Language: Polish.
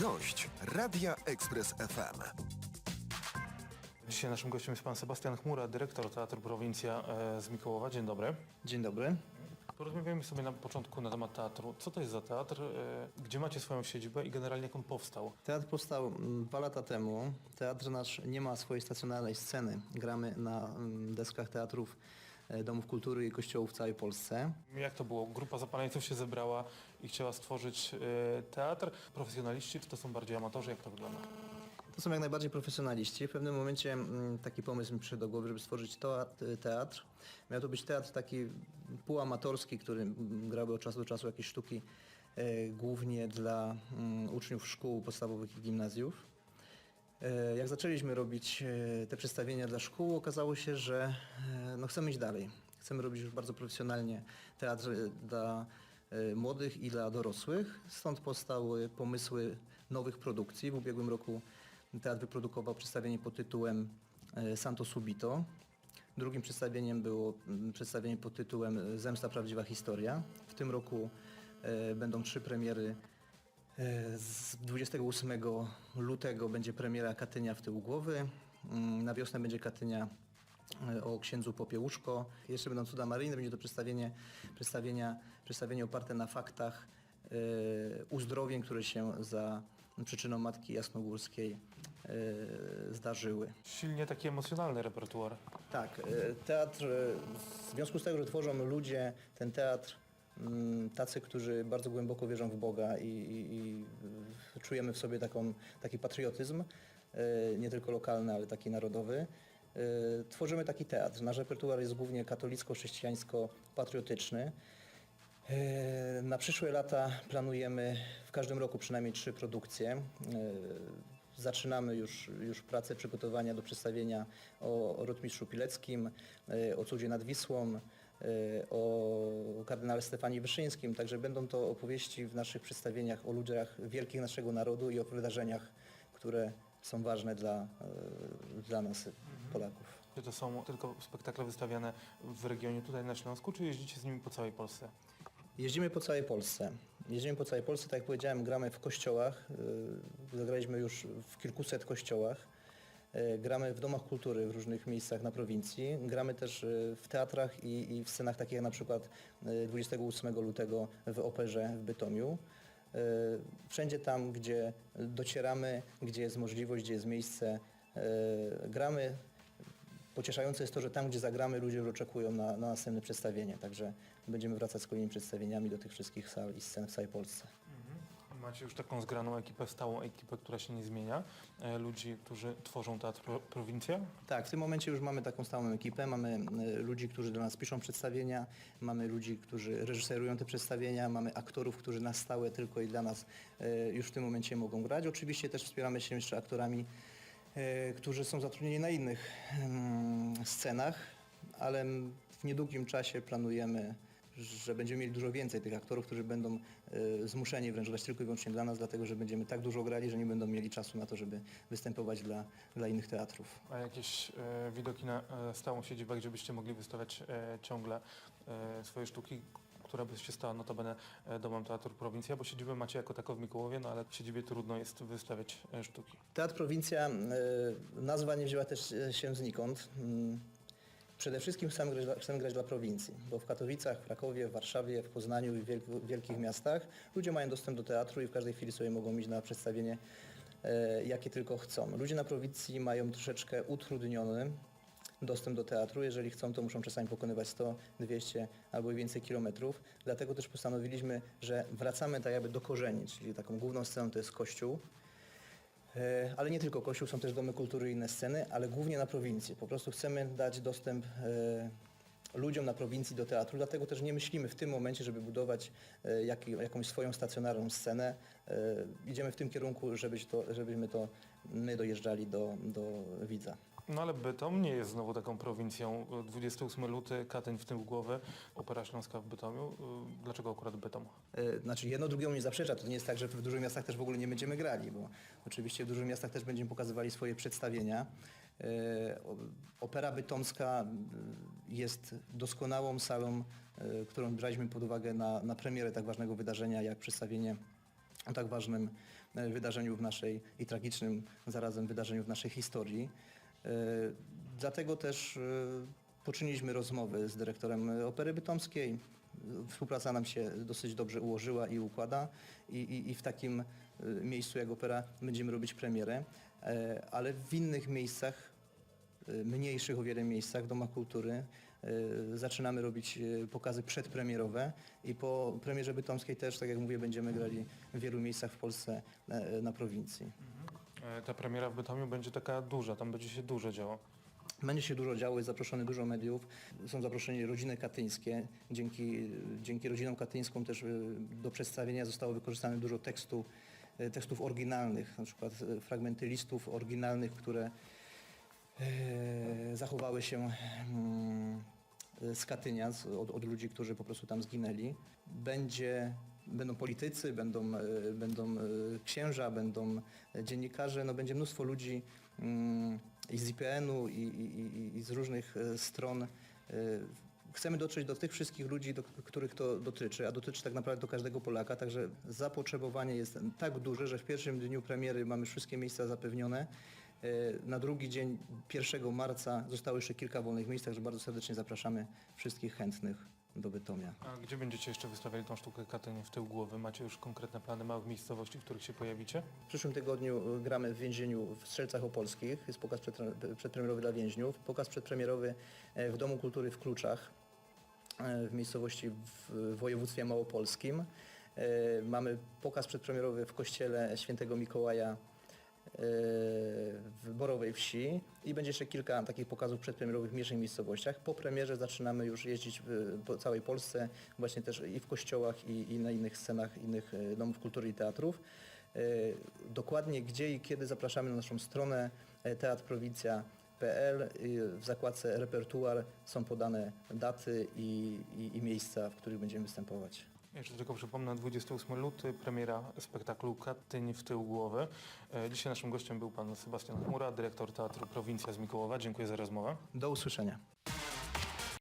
Gość Radia Express FM. Dzisiaj naszym gościem jest pan Sebastian Chmura, dyrektor Teatru Prowincja e, z Mikołowa. Dzień dobry. Dzień dobry. Porozmawiajmy sobie na początku na temat teatru. Co to jest za teatr? E, Gdzie macie swoją siedzibę i generalnie jak on powstał? Teatr powstał dwa lata temu. Teatr nasz nie ma swojej stacjonarnej sceny. Gramy na deskach teatrów, domów kultury i kościołów w całej Polsce. Jak to było? Grupa zapaleńców się zebrała i chciała stworzyć e, teatr. Profesjonaliści czy to są bardziej amatorzy? Jak to wygląda? To są jak najbardziej profesjonaliści. W pewnym momencie mm, taki pomysł mi przyszedł do głowy, żeby stworzyć to- teatr. Miał to być teatr taki półamatorski, który mm, grałby od czasu do czasu jakieś sztuki e, głównie dla mm, uczniów szkół podstawowych i gimnazjów. E, Jak zaczęliśmy robić e, te przedstawienia dla szkół, okazało się, że e, no, chcemy iść dalej. Chcemy robić już bardzo profesjonalnie teatr dla młodych i dla dorosłych. Stąd powstały pomysły nowych produkcji. W ubiegłym roku teatr wyprodukował przedstawienie pod tytułem Santo Subito. Drugim przedstawieniem było przedstawienie pod tytułem Zemsta Prawdziwa Historia. W tym roku będą trzy premiery Z 28 lutego będzie premiera Katynia w tył głowy. Mm, Na wiosnę będzie Katynia e, o księdzu Popiełuszko. Jeszcze będą cuda maryjne, będzie to przedstawienie, przedstawienia, przedstawienie oparte na faktach e, uzdrowień, które się za przyczyną Matki Jasnogórskiej e, zdarzyły. Silnie taki emocjonalny repertuar. Tak, teatr, w związku z tym, że tworzą ludzie ten teatr, tacy, którzy bardzo głęboko wierzą w Boga i, i, i czujemy w sobie taką, taki patriotyzm, e, nie tylko lokalny, ale taki narodowy. e, Tworzymy taki teatr. Nasz repertuar jest głównie katolicko-chrześcijańsko-patriotyczny. E, Na przyszłe lata planujemy w każdym roku przynajmniej trzy produkcje. Zaczynamy już, już pracę przygotowania do przedstawienia o, o Rotmistrzu Pileckim, o Cudzie nad Wisłą, o kardynale Stefanie Wyszyńskim. Także będą to opowieści w naszych przedstawieniach o ludziach wielkich naszego narodu i o wydarzeniach, które są ważne dla, e, dla nas, Polaków. Czy to są tylko spektakle wystawiane w regionie tutaj na Śląsku, czy jeździcie z nimi po całej Polsce? Jeździmy po całej Polsce. Jeździmy po całej Polsce, tak jak powiedziałem, gramy w kościołach. Yy, Zagraliśmy już w kilkuset kościołach. Yy, Gramy w domach kultury w różnych miejscach na prowincji. Gramy też yy, w teatrach i, i w scenach takich jak na przykład yy, 28 lutego w Operze w Bytomiu. Wszędzie tam, gdzie docieramy, gdzie jest możliwość, gdzie jest miejsce, gramy. Pocieszające jest to, że tam, gdzie zagramy, ludzie już oczekują na, na następne przedstawienie. Także będziemy wracać z kolejnymi przedstawieniami do tych wszystkich sal i scen w całej Polsce. Macie już taką zgraną ekipę, stałą ekipę, która się nie zmienia. E, Ludzi, którzy tworzą Teatr Pro- Prowincja. Tak, w tym momencie już mamy taką stałą ekipę. Mamy e, ludzi, którzy do nas piszą przedstawienia, mamy ludzi, którzy reżyserują te przedstawienia, mamy aktorów, którzy na stałe tylko i dla nas e, już w tym momencie mogą grać. Oczywiście też wspieramy się jeszcze aktorami, e, którzy są zatrudnieni na innych mm, scenach, ale w niedługim czasie planujemy że będziemy mieli dużo więcej tych aktorów, którzy będą e, zmuszeni wręcz grać tylko i wyłącznie dla nas, dlatego że będziemy tak dużo grali, że nie będą mieli czasu na to, żeby występować dla, dla innych teatrów. A jakieś e, widoki na e, stałą siedzibę, gdzie byście mogli wystawiać e, ciągle e, swoje sztuki, która by się stała notabene domem Teatru Prowincja, bo siedzibę macie jako taką w Mikołowie, no ale w siedzibie trudno jest wystawiać sztuki. Teatr Prowincja, nazwa nie wzięła też się znikąd. Przede wszystkim chcemy grać, dla- chcemy grać dla prowincji, bo w Katowicach, w Krakowie, w Warszawie, w Poznaniu i w wielk- wielkich miastach ludzie mają dostęp do teatru i w każdej chwili sobie mogą iść na przedstawienie, e, jakie tylko chcą. Ludzie na prowincji mają troszeczkę utrudniony dostęp do teatru. Jeżeli chcą, to muszą czasami pokonywać 100, 200 albo więcej kilometrów. Dlatego też postanowiliśmy, że wracamy tak jakby do korzeni, czyli taką główną sceną to jest kościół. E, Ale nie tylko Kościół, są też domy kultury i inne sceny, ale głównie na prowincji. Po prostu chcemy dać dostęp e, ludziom na prowincji do teatru, dlatego też nie myślimy w tym momencie, żeby budować e, jak, jakąś swoją stacjonarną scenę. Idziemy w tym kierunku, żebyśmy to my dojeżdżali do, do widza. No ale Bytom nie jest znowu taką prowincją. 28 luty, Katyń w tym głowy, Opera Śląska w Bytomiu. E, Dlaczego akurat Bytom? E, Znaczy jedno drugiemu nie zaprzecza, to nie jest tak, że w dużych miastach też w ogóle nie będziemy grali, bo oczywiście w dużych miastach też będziemy pokazywali swoje przedstawienia. E, Opera Bytomska m, jest doskonałą salą, e, którą braliśmy pod uwagę na, na premierę tak ważnego wydarzenia jak przedstawienie o tak ważnym e, wydarzeniu w naszej i tragicznym zarazem wydarzeniu w naszej historii. E, Dlatego też e, poczyniliśmy rozmowy z dyrektorem Opery Bytomskiej. Współpraca nam się dosyć dobrze ułożyła i układa i, i, i w takim e, miejscu jak opera będziemy robić premierę, ale w innych miejscach mniejszych o wiele miejscach, w domach kultury. Zaczynamy robić pokazy przedpremierowe i po premierze bytomskiej też, tak jak mówię, będziemy grali w wielu miejscach w Polsce na prowincji. E, Ta premiera w Bytomiu będzie taka duża, tam będzie się dużo działo. Będzie się dużo działo, jest zaproszony dużo mediów, są zaproszeni rodziny katyńskie. Dzięki, dzięki rodzinom katyńskom też y, do przedstawienia zostało wykorzystane dużo tekstu, y, tekstów oryginalnych, na przykład fragmenty listów oryginalnych, które e, zachowały się mm, z Katynia, od, od ludzi, którzy po prostu tam zginęli. Będzie, będą politycy, będą, e, będą e, księża, będą e, dziennikarze, no będzie mnóstwo ludzi mm, i z IPN-u i, i, i- z różnych stron. Chcemy dotrzeć do tych wszystkich ludzi, do których to dotyczy, a dotyczy tak naprawdę do każdego Polaka, także zapotrzebowanie jest tak duże, że w pierwszym dniu premiery mamy wszystkie miejsca zapewnione. Na drugi dzień, 1 marca, zostało jeszcze kilka wolnych miejsc, także bardzo serdecznie zapraszamy wszystkich chętnych do Bytomia. A gdzie będziecie jeszcze wystawiali tą sztukę Katyń w tył głowy? Macie już konkretne plany małych miejscowości, w których się pojawicie? W przyszłym tygodniu e, gramy w więzieniu w Strzelcach Opolskich. Jest pokaz przedpre- przedpremierowy dla więźniów. Pokaz przedpremierowy e, w Domu Kultury w Kluczach e, w miejscowości w województwie małopolskim. E, Mamy pokaz przedpremierowy w kościele świętego Mikołaja e, w Borowej Wsi i będzie jeszcze kilka takich pokazów przedpremierowych w mniejszych miejscowościach. Po premierze zaczynamy już jeździć po całej Polsce, właśnie też i w kościołach i, i na innych scenach innych e, domów kultury i teatrów. E, Dokładnie gdzie i kiedy zapraszamy na naszą stronę e, teatrprowincja.pl. Y, W zakładce repertuar są podane daty i, i, i miejsca, w których będziemy występować. Jeszcze tylko przypomnę, 28 luty, premiera spektaklu Katyń w tył głowy. E, Dzisiaj naszym gościem był pan Sebastian Chmura, dyrektor Teatru Prowincja z Mikołowa. Dziękuję za rozmowę. Do usłyszenia.